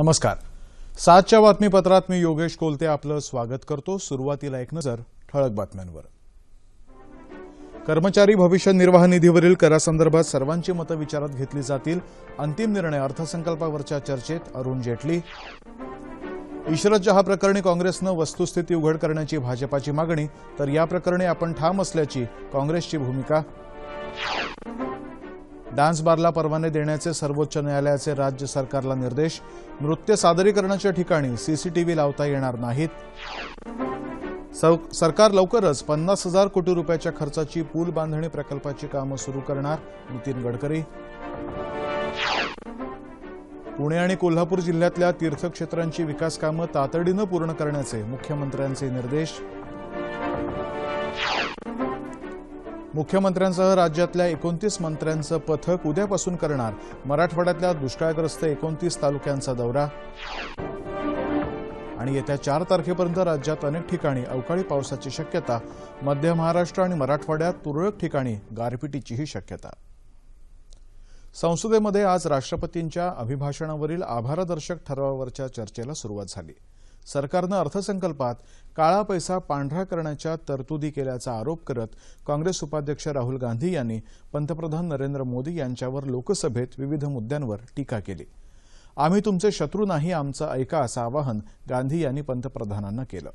नमस्कार. सातच्या बातमीपत्रात मी योगेश कोलते आपलं स्वागत करतो. सुरुवातीला एक नजर ठळक बातम्यांवर. कर्मचारी भविष्य निर्वाह निधीवरील करासंदर्भात सर्वांची मतं विचारात घेतली जातील. अंतिम निर्णय अर्थसंकल्पावरच्या चर्चेत अरुण जेटली. इशरत जहा प्रकरणी काँग्रेसनं वस्तुस्थिती उघड करण्याची भाजपाची मागणी तर या प्रकरणी आपण ठाम असल्याची काँग्रेसची भूमिका. डान्स बारला परवाने देण्याचे सर्वोच्च न्यायालयाचे राज्य सरकारला निर्देश. नृत्य सादरीकरणाच्या ठिकाणी सीसीटीव्ही लावता येणार नाहीत. सरकार लवकरच पन्नास हजार कोटी रुपयाच्या खर्चाची पूल बांधणी प्रकल्पाची कामं सुरू करणार नितीन गडकरी. पुणे आणि कोल्हापूर जिल्ह्यातल्या तीर्थक्षेत्रांची विकास कामं तातडीनं पूर्ण करण्याचे मुख्यमंत्र्यांचे निर्देश. मुख्यमंत्र्यांसह राज्यातल्या एकोणतीस मंत्र्यांचं पथक उद्यापासून करणार. मराठवाड्यातल्या दुष्काळग्रस्त एकोणतीस तालुक्यांचा दौरा. आणि येत्या चार तारखेपर्यंत राज्यात अनेक ठिकाणी अवकाळी पावसाची शक्यता. मध्य महाराष्ट्र आणि मराठवाड्यात तुरळक ठिकाणी गारपिटीचीही शक्यता. संसदेमध्ये आज राष्ट्रपतींच्या अभिभाषणावरील आभारदर्शक ठरावावरच्या चर्चेला सुरुवात झाली. सरकारनं अर्थसंकल्पात काळा पैसा पांढरा करण्याच्या तरतुदी केल्याचा आरोप करत काँग्रेस उपाध्यक्ष राहुल गांधी यांनी पंतप्रधान नरेंद्र मोदी यांच्यावर लोकसभेत विविध मुद्द्यांवर टीका केली. आम्ही तुमचे शत्रू नाही आमचं ऐका असं आवाहन गांधी यांनी पंतप्रधानांना केलं.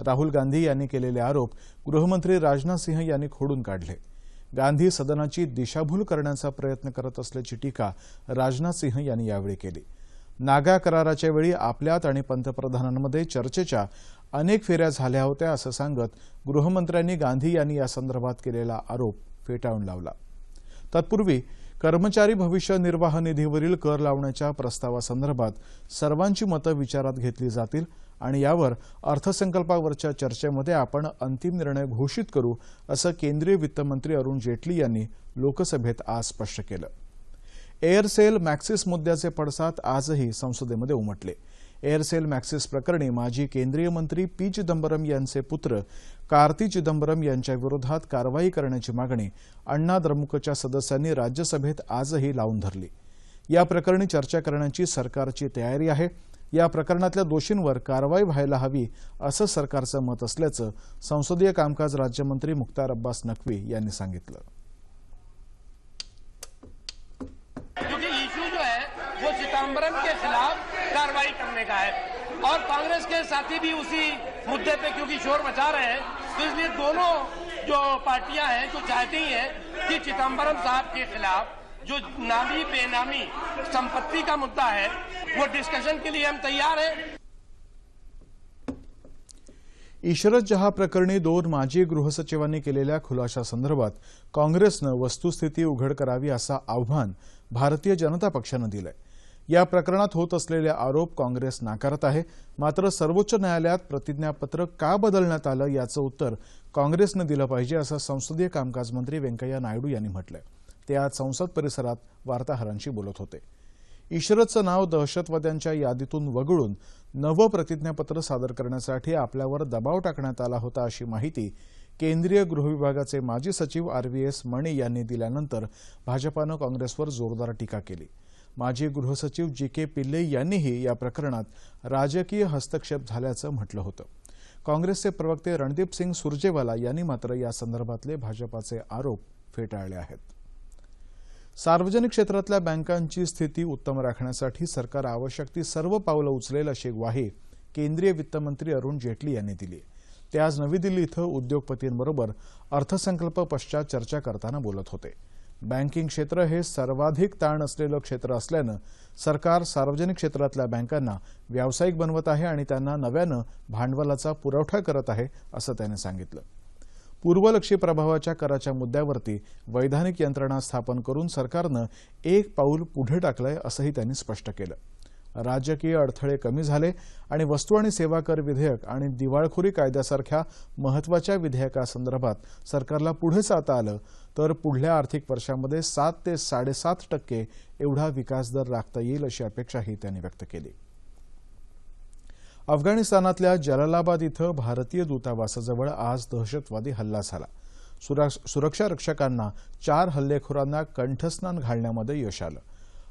राहुल गांधी यांनी केलेले आरोप गृहमंत्री राजनाथ सिंह यांनी खोडून काढले. गांधी सदनाची दिशाभूल करण्याचा प्रयत्न करत असल्याची टीका राजनाथ सिंह यांनी यावेळी केली. नागा कराराच्या वेळी आपल्यात आणि पंतप्रधानांमध्ये चर्चेच्या अनेक फेऱ्या झाल्या होत्या असं सांगत गृहमंत्र्यांनी गांधी यांनी या संदर्भात केलेला आरोप फेटाळून लावला. तत्पूर्वी कर्मचारी भविष्य निर्वाह निधीवरील कर लावण्याच्या प्रस्तावासंदर्भात सर्वांची मतं विचारात घेतली जातील आणि यावर अर्थसंकल्पावरच्या चर्चेमध्ये आपण अंतिम निर्णय घोषित करू असं केंद्रीय वित्तमंत्री अरुण जेटली यांनी लोकसभेत आज स्पष्ट केलं. एअरसेल मॅक्सिस मुद्द्याचे पडसाद आजही संसदेमध्ये उमटले. एअरसेल मॅक्सिस प्रकरणी माजी केंद्रीय मंत्री पी चिदंबरम यांचे पुत्र कार्ती चिदंबरम यांच्या विरोधात कारवाई करण्याची मागणी अण्णा द्रमुकच्या सदस्यांनी राज्यसभेत आजही लावून धरली. या प्रकरणी चर्चा करण्याची सरकारची तयारी आहे. या प्रकरणातल्या दोषींवर कारवाई व्हायला हवी असं सरकारचं मत असल्याचं संसदीय कामकाज राज्यमंत्री मुख्तार अब्बास नक्वी यांनी सांगितलं. और कांग्रेस के साथी भी उसी मुद्दे पे क्योंकि शोर मचा रहे हैं तो इसलिए दोनों जो पार्टियाँ हैं, जो चाहती हैं कि चिदम्बरम साहब के खिलाफ जो नामी बेनामी संपत्ति का मुद्दा है, वो डिस्कशन के लिए हम तैयार हैं। इशरत जहा प्रकरणी दोन माजी गृहसचिवांनी केलेल्या खुलाशासंदर्भात काँग्रेसनं वस्तुस्थिती उघड करावी असं भारतीय जनता पक्षानं दिलंय. या प्रकरणात होत असलेले आरोप काँग्रेस नाकारत आहे. मात्र सर्वोच्च न्यायालयात प्रतिज्ञापत्र का बदलण्यात आलं याचं उत्तर काँग्रेसनं दिलं पाहिजे असं संसदीय कामकाज मंत्री व्यंकय्या नायडू यांनी म्हटलंय. ते आज संसद परिसरात वार्ताहरांशी बोलत होते. इशरतचं नाव दहशतवाद्यांच्या यादीतून वगळून नवं प्रतिज्ञापत्र सादर करण्यासाठी आपल्यावर दबाव टाकण्यात आला होता अशी माहिती केंद्रीय गृहविभागाचे माजी सचिव आर व्ही एस मणी यांनी दिल्यानंतर भाजपानं काँग्रेसवर जोरदार टीका केली. माजी गृहसचिव जी के पिल्ले यांनीही या प्रकरणात राजकीय हस्तक्षेप झाल्याचं म्हटलं होतं. काँग्रेसचे प्रवक्ते रणदीप सिंग सुरजेवाला यांनी मात्र या संदर्भातले भाजपाचे आरोप फेटाळले आहेत. सार्वजनिक क्षेत्रातल्या बँकांची स्थिती उत्तम राखण्यासाठी सरकार आवश्यक ती सर्व पावलं उचलेल अशी ग्वाही केंद्रीय वित्तमंत्री अरुण जेटली यांनी दिली. ते आज नवी दिल्ली इथं उद्योगपतींबरोबर अर्थसंकल्प पश्चात चर्चा करताना बोलत होते. बँकिंग क्षेत्र हे सर्वाधिक ताण असलेलं क्षेत्र असल्यानं सरकार सार्वजनिक क्षेत्रातल्या बँकांना व्यावसायिक बनवत आहे आणि त्यांना नव्यानं भांडवलाचा पुरवठा करत आहे असं त्याने सांगितलं. पूर्वलक्षी प्रभावाच्या कराच्या मुद्द्यावरती वैधानिक यंत्रणा स्थापन करून सरकारनं एक पाऊल पुढे टाकलंय असंही त्यांनी स्पष्ट केलं. राजकीय अडथळे कमी झाले आणि वस्तू आणि सेवा कर विधेयक आणि दिवाळखोरी कायद्यासारख्या महत्त्वाच्या विधेयकासंदर्भात सरकारला पुढे जाता आलं तर पुढल्या आर्थिक वर्षामध्ये सात ते साडेसात टक्के एवढा विकासदर राखता येईल अशी अपेक्षाही त्यांनी व्यक्त केली. अफगाणिस्तानातल्या जलालाबाद इथं भारतीय दूतावासाजवळ आज दहशतवादी हल्ला झाला. सुरक्षा रक्षकांना चार हल्लेखोरांना कंठस्नान घालण्यामध्ये यश आलं.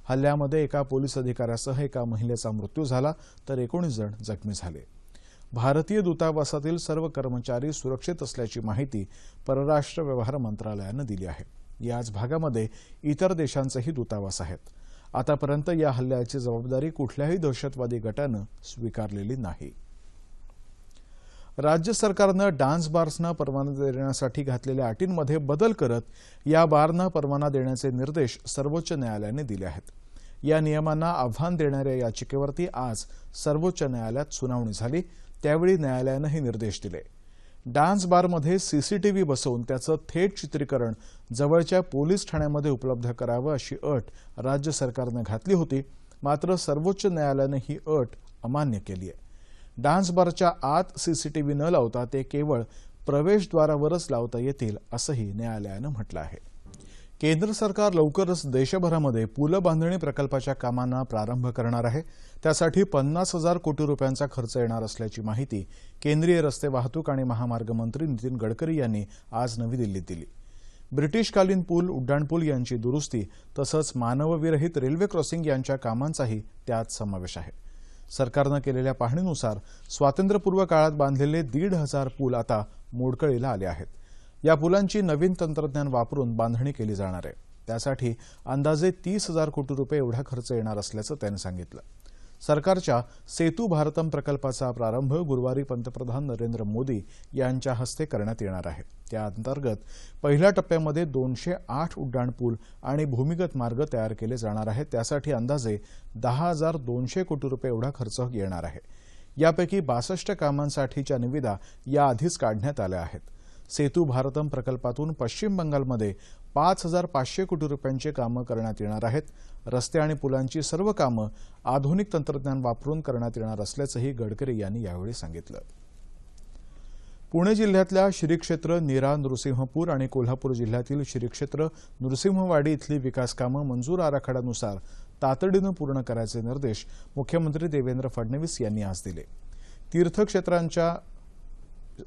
हल्ल्यामध्ये एका पोलीस अधिकाऱ्यासह एका महिलेचा मृत्यू झाला तर एकोणीस जण जखमी झाले. भारतीय दूतावासातील सर्व कर्मचारी सुरक्षित असल्याची माहिती परराष्ट्र व्यवहार मंत्रालयानं दिली आहे. याच भागामध्ये इतर देशांचेही दूतावास आहेत. आतापर्यंत या हल्ल्याची जबाबदारी कुठल्याही दहशतवादी गटानं स्वीकारलेली नाही. राज्य सरकारनं डान्स बार्सना परवाना देण्यासाठी घातलेल्या अटींमध्ये बदल करत या बारना परवाना देण्याचे निर्देश सर्वोच्च न्यायालयाने दिले आहेत. या नियमांना आव्हान देणाऱ्या याचिकेवरती आज सर्वोच्च न्यायालयात सुनावणी झाली. त्यावेळी न्यायालयानं हे निर्देश दिले. डान्स बारमध्ये सीसीटीव्ही बसवून त्याचं थेट चित्रीकरण जवळच्या पोलीस ठाण्यामध्ये उपलब्ध करावं अशी अट राज्य सरकारनं घातली होती. मात्र सर्वोच्च न्यायालयानं ही अट अमान्य केली आहे. डान्स बारच्या आत सीसीटीव्ही न लावता ते केवळ प्रवेशद्वारावरच लावता येतील असंही न्यायालयानं म्हटलं आहे. केंद्र सरकार लवकरच देशभरामध्ये पूल बांधणी प्रकल्पाच्या कामांना प्रारंभ करणार आहे. त्यासाठी पन्नास हजार कोटी रुपयांचा खर्च येणार असल्याची माहिती केंद्रीय रस्ते वाहतूक आणि महामार्ग मंत्री नितीन गडकरी यांनी आज नवी दिल्लीत दिली. ब्रिटिशकालीन पूल उड्डाणपूल यांची दुरुस्ती तसंच मानवविरहित रेल्वे क्रॉसिंग यांच्या कामांचाही त्यात समावेश आहे. सरकारनं केलेल्या पाहणीनुसार स्वातंत्र्यपूर्व काळात बांधलेले दीड हजार पूल आता मोडकळीला आले आहेत. या पुलांची नवीन तंत्रज्ञान वापरून बांधणी केली जाणार आहे. त्यासाठी अंदाजे तीस हजार कोटी रुपये एवढा खर्च येणार असल्याचं त्यांनी सांगितलं. सरकारच्या सेतू भारतम प्रकल्पाचा प्रारंभ गुरुवारी पंतप्रधान नरेंद्र मोदी यांच्या हस्ते करण्यात येणार आहे. त्या अंतर्गत पहिल्या टप्प्यामध्ये दोनशे आठ उड्डाणपूल आणि भूमिगत मार्ग तयार केले जाणार आहेत. त्यासाठी अंदाजे दहा हजार दोनशे कोटी रुपये एवढा खर्च येणार आहे. यापैकी बासष्ट कामांसाठीच्या निविदा याआधीच काढण्यात आल्या आहेत. सेतू भारतम प्रकल्पातून पश्चिम बंगालमध्ये पाच हजार पाचशे कोटी रुपयांची कामं करण्यात येणार आहेत. रस्ते आणि पुलांची सर्व कामं आधुनिक तंत्रज्ञान वापरून करण्यात येणार असल्याचंही गडकरी यांनी यावेळी सांगितलं. पुणे जिल्ह्यातल्या श्रीक्षेत्र निरा नीरा नृसिंहपूर आणि कोल्हापूर जिल्ह्यातील श्रीक्षेत्र नृसिंहवाडी इथली विकास कामं मंजूर आराखड्यानुसार तातडीनं पूर्ण करायचे निर्देश मुख्यमंत्री देवेंद्र फडणवीस यांनी आज दिले. तीर्थक्षेत्रांच्या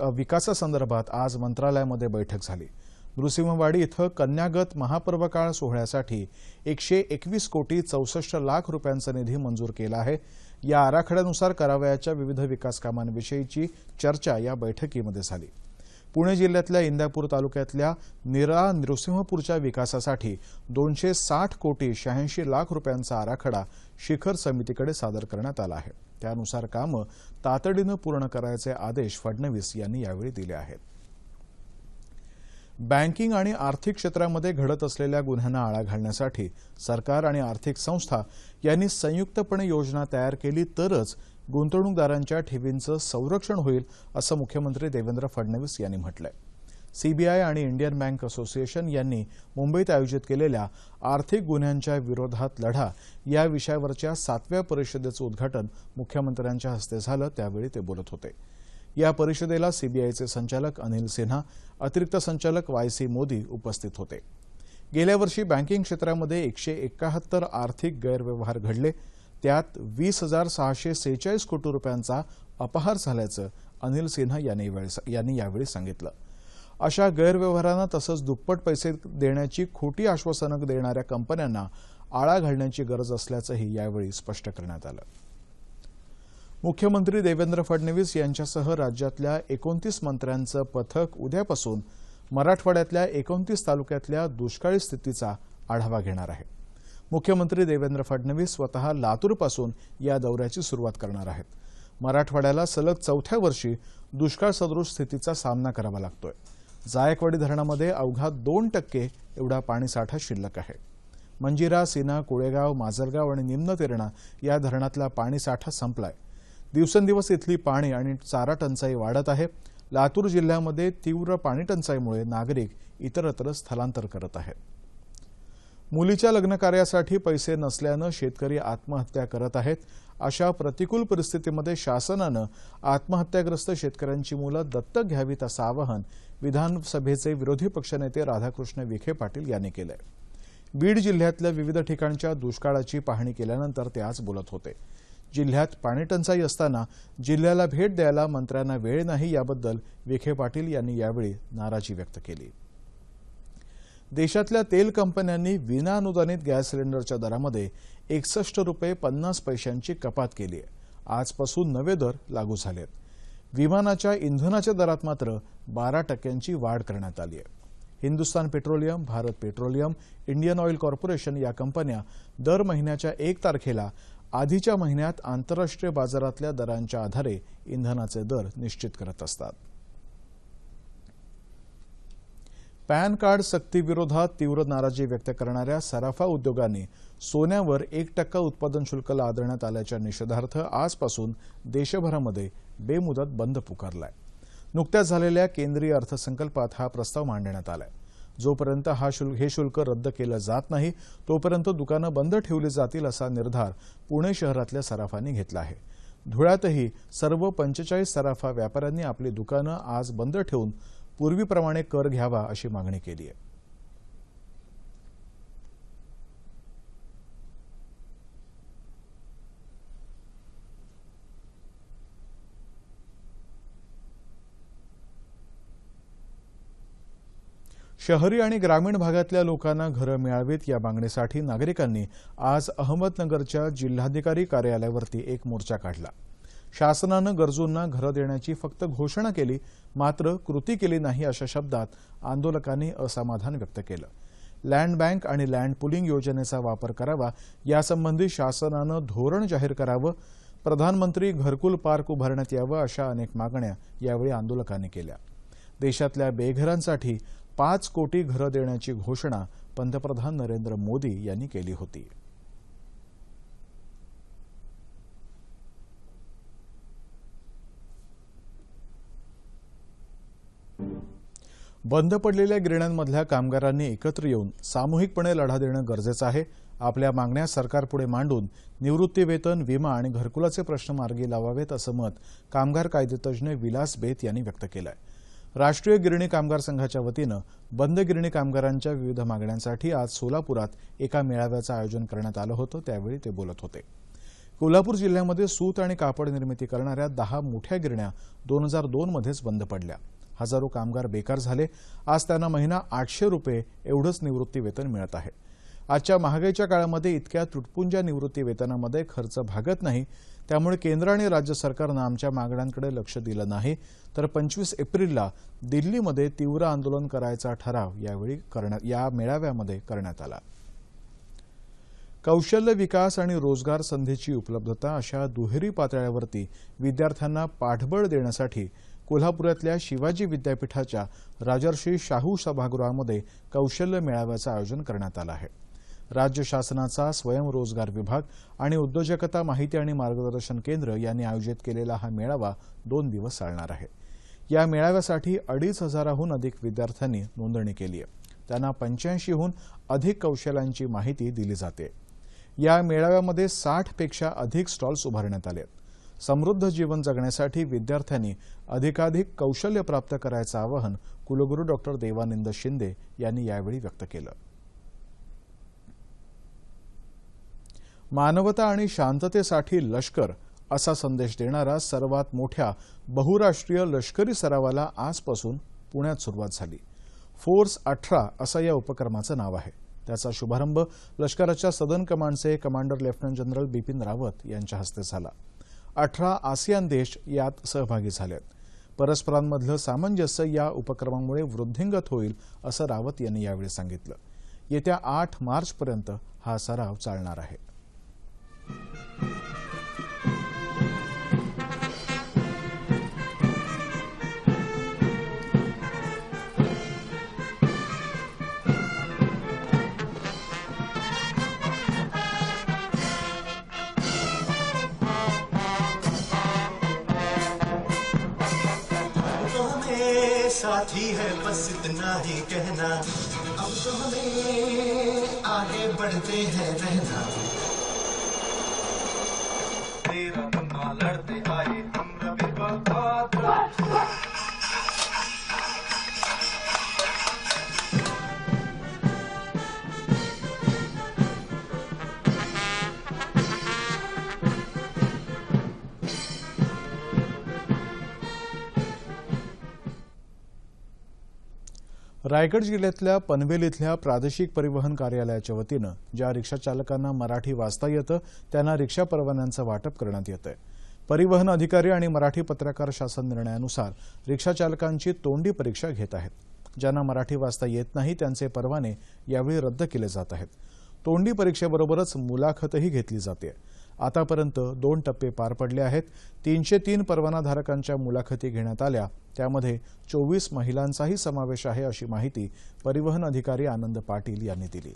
विकासासंदर्भात आज मंत्रालयामध्ये बैठक झाली. नृसिंहवाडी इथं कन्यागत महापर्वकाळ सोहळ्यासाठी एकशे एकवीस कोटी चौसष्ट लाख रुपयांचा निधी मंजूर केला आहे. या आराखड्यानुसार करावयाच्या विविध विकास कामांविषयीची चर्चा या बैठकीमध्ये झाली. पुणे जिल्ह्यातल्या इंदापूर तालुक्यातल्या निरा नृसिंहपूरच्या विकासासाठी दोनशे साठ कोटी शहाऐंशी लाख रुपयांचा आराखडा शिखर समितीकडे सादर करण्यात आला आहे. त्यानुसार कामं तातडीनं पूर्ण करायचे आदेश फडणवीस यांनी यावेळी दिले आहेत. बँकिंग आणि आर्थिक क्षेत्रामध्ये घडत असलेल्या गुन्ह्यांना आळा घालण्यासाठी सरकार आणि आर्थिक संस्था यांनी संयुक्तपणे योजना तयार केली तरच गुंतवणूकदारांच्या ठेवींचं संरक्षण होईल असं मुख्यमंत्री देवेंद्र फडणवीस यांनी म्हटलंय. सीबीआय आणि इंडियन बँक असोसिएशन यांनी मुंबईत आयोजित केलेल्या आर्थिक गुन्ह्यांच्या विरोधात लढा या विषयावरच्या सातव्या परिषदेचं उद्घाटन मुख्यमंत्र्यांच्या हस्ते झालं त्यावेळी ते बोलत होते. या परिषदेला सीबीआयचे संचालक अनिल सिन्हा अतिरिक्त संचालक वाय सी मोदी उपस्थित होते. गेल्या वर्षी बँकिंग क्षेत्रामध्ये एकशे एकाहत्तर आर्थिक गैरव्यवहार घडले. त्यात वीस हजार सहाशे सेहेचाळीस कोटी रुपयांचा अपहार झाल्याचं अनिल सिन्हा यांनी यावेळी सांगितलं. अशा गैरव्यवहारांना तसंच दुप्पट पैसे देण्याची खोटी आश्वासनं देणाऱ्या कंपन्यांना आळा घालण्याची गरज असल्याचंही यावेळी स्पष्ट करण्यात आलं. मुख्यमंत्री देवेंद्र फडणवीस यांच्यासह राज्यातल्या एकोणतीस मंत्र्यांचं पथक उद्यापासून मराठवाड्यातल्या एकोणतीस तालुक्यातल्या दुष्काळी स्थितीचा आढावा घेणार आहे. मुख्यमंत्री देवेंद्र फडणवीस स्वतः लातूरपासून या दौऱ्याची सुरुवात करणार आहेत. मराठवाड्याला सलग चौथ्या वर्षी दुष्काळ सदृश स्थितीचा सामना करावा लागतोय. जायकवाडी धरणामध्ये अवघा दोन टक्के एवढा पाणीसाठा शिल्लक आहे. मंजिरा सीना कोळेगाव माजलगाव आणि निम्न तेरणा या धरणातला पाणीसाठा संपलाय. दिवसेंदिवस इथली पाणी आणि चारा टंचाई वाढत आहे. लातूर जिल्ह्यामध्ये तीव्र पाणी टंचाईमुळे नागरिक इतरत्र स्थलांतर करत आहेत. मुलीच्या लग्न कार्यासाठी पैसे नसल्यानं शेतकरी आत्महत्या करत आहेत. अशा प्रतिकूल परिस्थितीमध्ये शासनानं आत्महत्याग्रस्त शेतकऱ्यांची मुलं दत्तक घ्यावीत असं आवाहन विधानसभेचे विरोधी पक्षनेते राधाकृष्ण विखे पाटील यांनी केलंय. बीड जिल्ह्यातल्या विविध ठिकाणच्या दुष्काळाची पाहणी केल्यानंतर ते आज बोलत होते. जिल्ह्यात पाणीटंचाई असताना जिल्ह्याला भेट द्यायला मंत्र्यांना वेळ नाही याबद्दल विखे पाटील यांनी यावेळी नाराजी व्यक्त केली. देशातल्या तेल कंपन्यांनी विनाअनुदानित गॅस सिलेंडरच्या दरामध्ये एकसष्ट रुपये पन्नास पैशांची कपात केली आहे. आजपासून नवे दर लागू झाले आहेत विमानाच्या इंधनाच्या दरात मात्र बारा टक्क्यांची वाढ करण्यात आली आहे. Hindustan petroleum Bharat petroleum Indian oil corporation या कंपन्या दर महिन्याच्या एक तारखेला आधीच्या महिन्यात आंतरराष्ट्रीय बाजारातल्या दरांच्या आधारे इंधनाचे दर निश्चित करत असतात. पॅन कार्ड सक्तीविरोधात तीव्र नाराजी व्यक्त करणाऱ्या सराफा उद्योगांनी सोन्यावर एक टक्का उत्पादन शुल्क लादण्यात आल्याच्या निषेधार्थ आजपासून देशभरामध्ये बेमुदत बंद पुकारलाय. नुकत्याच झालेल्या केंद्रीय अर्थसंकल्पात हा प्रस्ताव मांडण्यात आलाय. जोपर्यंत हा शुल्क हे शुल्क रद्द केलं जात नाही तोपर्यंत दुकानं बंद ठेवली जातील असा निर्धार पुणे शहरातल्या सराफांनी घेतला आहे. धुळ्यातही सर्व पंचेचाळीस सराफा व्यापाऱ्यांनी आपली दुकानं आज बंद ठेवून पूर्वीप्रमाणे कर घ्यावा अशी मागणी केली आहे. शहरी आणि ग्रामीण भागातल्या लोकांना घरं मिळावीत या मागणीसाठी नागरिकांनी आज अहमदनगरच्या जिल्हाधिकारी कार्यालयावरती एक मोर्चा काढला. शासनानं गरजूंना घरं देण्याची फक्त घोषणा केली मात्र कृती केली नाही अशा शब्दात आंदोलकांनी असमाधान व्यक्त केलं. लँड बँक आणि लँड पुलिंग योजनेचा वापर करावा यासंबंधी शासनानं धोरण जाहीर करावं प्रधानमंत्री घरकुल पार्क उभारण्यात यावं अशा अनेक मागण्या यावेळी आंदोलकांनी केल्या. देशातल्या बेघरांसाठी पाच कोटी घरं देण्याची घोषणा पंतप्रधान नरेंद्र मोदी यांनी केली होती. बंद पडलेल्या गिरण्यांमधल्या कामगारांनी एकत्र येऊन सामूहिकपणे लढा देणं गरजेचं आहे. आपल्या मागण्या सरकारपुढे मांडून निवृत्ती वेतन विमा आणि घरकुलाचे प्रश्न मार्गी लावावेत असं मत कामगार कायदेतज्ञ विलास बेत यांनी व्यक्त केलं आहे राष्ट्रीय गिरणी कामगार संघाच्या वतीनं बंद गिरणी कामगारांच्या विविध मागण्यांसाठी आज सोलापुरात एका मेळाव्याचं आयोजन करण्यात आलं होतं त्यावेळी ते बोलत होते. कोल्हापूर जिल्ह्यामध्ये सूत आणि कापड निर्मिती करणाऱ्या दहा मोठ्या गिरण्या दोन हजार दोनमध्येच बंद पडल्या. हजारो कामगार बेकार झाले. आज त्यांना महिना आठशे रुपये एवढंच निवृत्ती वेतन मिळत आहे. आजच्या महागाईच्या काळामध्ये इतक्या तुटपुंज्या निवृत्ती वेतनामध्ये खर्च भागत नाही. त्यामुळे केंद्र आणि राज्य सरकारनं आमच्या मागण्यांकडे लक्ष दिलं नाही. तर पंचवीस एप्रिलला दिल्लीमध्ये तीव्र आंदोलन करायचा ठराव यावेळी करण्यात या मेळाव्यामध्ये करण्यात आला. कौशल्य विकास आणि रोजगार संधीची उपलब्धता अशा दुहेरी पातळ्यावरती विद्यार्थ्यांना पाठबळ देण्यासाठी कोल्हापुरातल्या शिवाजी विद्यापीठाच्या राजर्षी शाहू सभागृहामध्ये कौशल्य मेळाव्याचं आयोजन करण्यात आलं आहे. राज्य शासनाचा स्वयंरोजगार विभाग आणि उद्योजकता माहिती आणि मार्गदर्शन केंद्र यांनी आयोजित केलेला हा मेळावा दोन दिवस चालणार आहे. या मेळाव्यासाठी अडीच हजाराहून अधिक विद्यार्थ्यांनी नोंदणी केली आहे. त्यांना पंच्याऐंशीहून अधिक कौशल्यांची माहिती दिली जाते. या मेळाव्यामध्ये साठपेक्षा अधिक स्टॉल्स उभारण्यात आले आहेत. समृद्ध जीवन जगण्यासाठी विद्यार्थ्यांनी अधिकाधिक कौशल्य प्राप्त करायचं आवाहन कुलगुरू डॉक्टर देवानंद शिंदे यांनी यावेळी व्यक्त केलं. मानवता आणि शांततेसाठी लष्कर असा संदेश देणारा सर्वात मोठ्या बहुराष्ट्रीय लष्करी सरावाला आजपासून पुण्यात सुरुवात झाली. फोर्स अठरा असं या उपक्रमाचं नाव आहे. त्याचा शुभारंभ लष्कराच्या सदन कमांडचे commander lieutenant general Bipin Rawat यांच्या हस्ते झाला. अठरा आसियान देश यात सहभागी झालेत. परस्परांमधलं सामंजस्य या उपक्रमामुळे वृद्धिंगत होईल असं रावत यांनी यावेळी सांगितलं. येत्या आठ मार्चपर्यंत हा सराव चालणार आहे. साथी है, बस इतना ही कहना। अब तो हमें आगे बढ़ते हैं, रहना। तेरा लड़ते रायगड जिल्ह्यातल्या पनवेल इथल्या प्रादेशिक परिवहन कार्यालयाच्या वतीनं ज्या रिक्षाचालकांना मराठी वाचता येतं त्यांना रिक्षा परवान्यांचं वाटप करण्यात येत आहे परिवहन अधिकारी आणि मराठी पत्रकार शासन निर्णयानुसार रिक्षाचालकांची तोंडी परीक्षा घेत आहेत. ज्यांना मराठी वाचता येत नाही त्यांचे परवाने यावेळी रद्द केले जात आहेत. तोंडी परीक्षेबरोबरच मुलाखतही घेतली जाते. आतापर्यंत दोन टप्पे पार पडले आहेत. तीनशे तीन परवानाधारकांच्या मुलाखती घेण्यात आल्या. त्यामध्ये चोवीस महिलांचाही समावेश आहे अशी माहिती परिवहन अधिकारी आनंद पाटील यांनी दिली.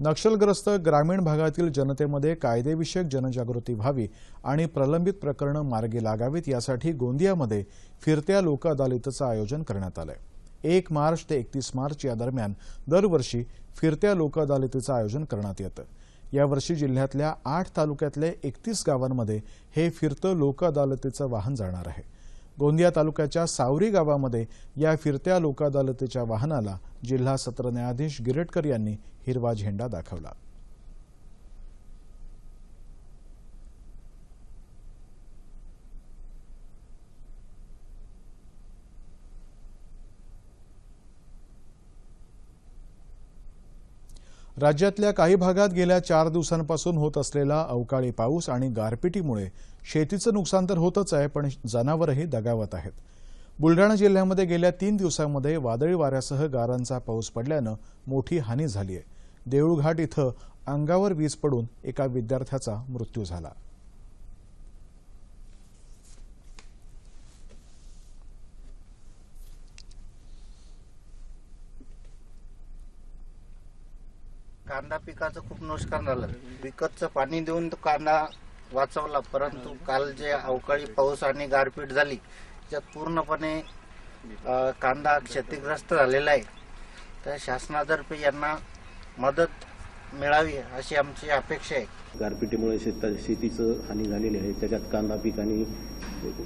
नक्षलग्रस्त ग्रामीण भागातील जनतेमध्ये कायदेविषयक जनजागृती व्हावी आणि प्रलंबित प्रकरणं मार्गी लागावीत यासाठी गोंदियामध्ये फिरत्या लोक अदालतीचं आयोजन करण्यात आलं आहे एक मार्च ते एकतीस मार्च या दरम्यान दरवर्षी फिरत्या लोक अदालतीचं आयोजन करण्यात येतं. यावर्षी जिल्ह्यातल्या आठ तालुक्यातल्या एकतीस गावांमध्ये हे फिरतं लोक अदालतीचं वाहन जाणार आहे. गोंदिया तालुक्याच्या सावरी गावामध्ये या फिरत्या लोक अदालतीच्या वाहनाला जिल्हा सत्र न्यायाधीश गिरटकर यांनी हिरवा झेंडा दाखवला. राज्यातल्या काही भागात गेल्या चार दिवसांपासून होत असलेला अवकाळी पाऊस आणि गारपिटीमुळे शेतीचं नुकसान तर होतच आहे पण जनावरही दगावत आहेत. बुलढाणा जिल्ह्यामध्ये गेल्या तीन दिवसांमध्ये वादळी वाऱ्यासह गारांचा पाऊस पडल्यानं मोठी हानी झाली आहे देऊळघाट इथं अंगावर वीज पडून एका विद्यार्थ्याचा मृत्यू झाला. कांदा पिकाचं खूप नुकसान झालं. विकतचं पाणी देऊन तो कांदा वाचवला परंतु काल जे अवकाळी पाऊस आणि गारपीट झाली त्यात पूर्णपणे कांदा क्षतिग्रस्त झालेला आहे. तर शासनातर्फे यांना मदत मिळावी अशी आमची अपेक्षा आहे. गारपिटीमुळे शेता शेतीचं हानी झालेली आहे. त्याच्यात कांदा पीक आणि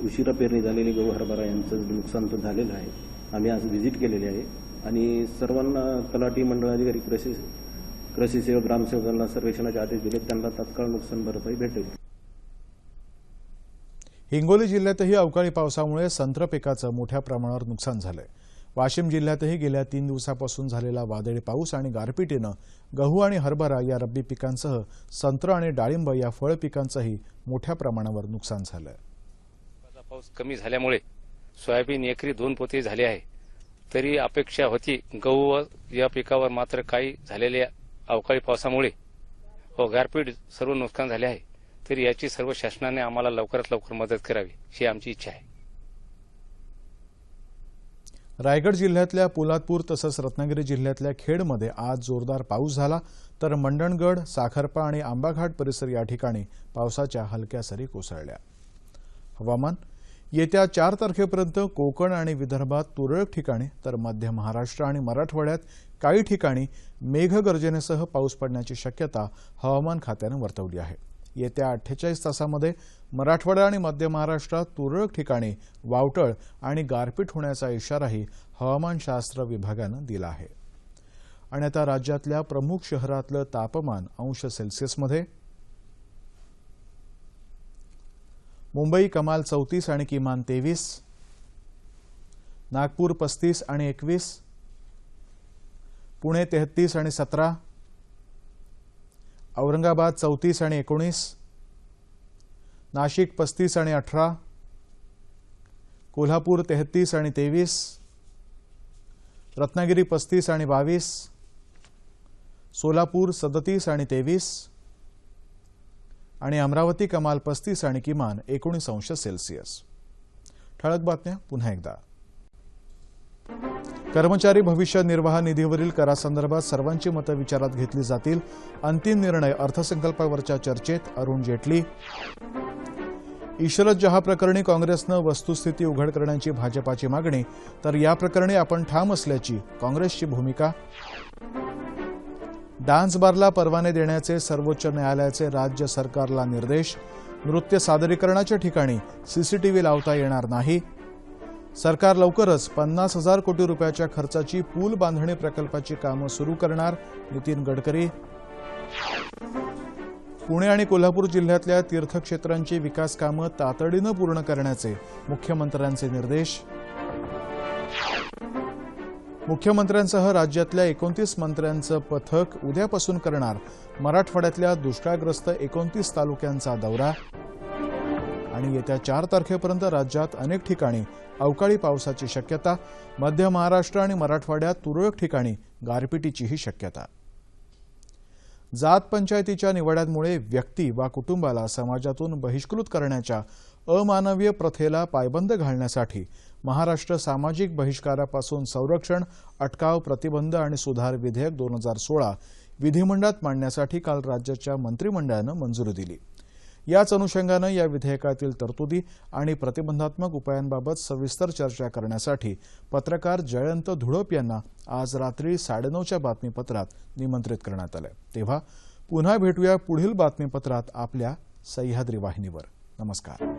उशिरा पेरणी झालेली गहू हरभरा यांचं नुकसान तर झालेलं आहे. आम्ही आज व्हिजिट केलेली आहे. आणि सर्वांना तलाठी मंडळाधिकारी प्रशासन कृषी सेवक ग्रामसेवकांना सर्वेक्षणाचे आदेश दिले त्यांना तात्काळ नुकसान भरपाई भेटेल. हिंगोली जिल्ह्यातही अवकाळी पावसामुळे संत्र पिकाचं मोठ्या प्रमाणावर नुकसान झालंय. वाशिम जिल्ह्यातही गेल्या तीन दिवसापासून झालेला वादळी पाऊस आणि गारपिटीनं गहू आणि हरभरा या रब्बी पिकांसह संत्र आणि डाळिंब या फळ पिकांचंही मोठ्या प्रमाणावर नुकसान पावसाचा पाऊस कमी झाल्यामुळे सोयाबीन एकरी दोन पोते झाले आहे. तरी अपेक्षा होती गहू व या पिकावर मात्र काही झालेल्या अवकाळी पावसामुळे व गारपीट सर्व नुकसान झाले आहे. तरी याची सर्व शासनाने आम्हाला लवकरात लवकर मदत करावी ही आमची इच्छा आहे. रायगड जिल्ह्यातल्या पोलादपूर तसंच रत्नागिरी जिल्ह्यातल्या खेडमध्ये आज जोरदार पाऊस झाला. तर मंडणगड साखरपा आणि आंबाघाट परिसर या ठिकाणी पावसाच्या हलक्या सरी कोसळल्या. हवामान येत्या चार तारखेपर्यंत कोकण आणि विदर्भात तुरळक ठिकाणी तर मध्य महाराष्ट्र आणि मराठवाड्यात काही ठिकाणी मेघगर्जनेसह पाऊस पडण्याची शक्यता हवामान खात्यानं वर्तवली आहे. येत्या अठ्ठेचाळीस तासामध्ये मराठवाडा आणि मध्य महाराष्ट्रात तुरळक ठिकाणी वावटळ आणि गारपीट होण्याचा इशाराही हवामानशास्त्र विभागानं दिला आहे. आणि आता राज्यातल्या प्रमुख शहरातलं तापमान अंश सेल्सिअसमध्ये मुंबई कमाल चौतीस आणि किमान तेवीस नागपूर पस्तीस आणि एकवीस पुणे तेहतीस आणि सतरा औरंगाबाद चौतीस आणि एकोणीस नाशिक पस्तीस आणि अठरा कोल्हापूर तेहतीस आणि तेवीस रत्नागिरी पस्तीस आणि बावीस सोलापूर सदतीस आणि तेवीस आणि अमरावती कमाल पस्तीस आणि किमान एकोणीस अंश सेल्सिअस. ठळक बातम्या पुन्हा एकदा. कर्मचारी भविष्य निर्वाह निधीवरील करासंदर्भात सर्वांची मतं विचारात घेतली जातील. अंतिम निर्णय अर्थसंकल्पावरच्या चर्चेत अरुण जेटली. इशरत जहा प्रकरणी काँग्रेसनं वस्तुस्थिती उघड करण्याची भाजपाची मागणी तर या प्रकरणी आपण ठाम असल्याची काँग्रेसची भूमिका. डान्स बारला परवाने देण्याचे सर्वोच्च न्यायालयाचे राज्य सरकारला निर्देश. नृत्य सादरीकरणाच्या ठिकाणी सीसीटीव्ही लावता येणार नाही. सरकार लवकरच पन्नास हजार कोटी रुपयाच्या खर्चाची पूल बांधणी प्रकल्पाची कामं सुरू करणार नितीन गडकरी. पुणे आणि कोल्हापूर जिल्ह्यातल्या तीर्थक्षेत्रांची विकास कामं तातडीनं पूर्ण करण्याचे मुख्यमंत्र्यांचे निर्देश. मुख्यमंत्र्यांसह राज्यातल्या एकोणतीस मंत्र्यांचं पथक उद्यापासून करणार. मराठवाड्यातल्या दुष्काळग्रस्त एकोणतीस तालुक्यांचा दौरा. आणि येत्या चार तारखेपर्यंत राज्यात अनेक ठिकाणी अवकाळी पावसाची शक्यता. मध्य महाराष्ट्र आणि मराठवाड्यात तुरळक ठिकाणी गारपिटीचीही शक्यता. जात पंचायतीच्या निवड्यांमुळे व्यक्ती वा कुटुंबाला समाजातून बहिष्कृत करण्याच्या अमानवीय प्रथेला पायबंद घालण्यासाठी महाराष्ट्र सामाजिक बहिष्कारापासून संरक्षण अटकाव प्रतिबंध आणि सुधार विधेयक दोन हजार सोळा विधिमंडळात मांडण्यासाठी काल राज्याच्या मंत्रिमंडळानं मंजुरी दिली. याच अनुषंगानं या विधेयकातील तरतुदी आणि प्रतिबंधात्मक उपायांबाबत सविस्तर चर्चा करण्यासाठी पत्रकार जयंत धुळप यांना आज रात्री साडेनऊच्या बातमीपत्रात निमंत्रित करण्यात आलं तेव्हा पुन्हा भेटूया पुढील बातमीपत्रात आपल्या सह्याद्री वाहिनीवर. नमस्कार.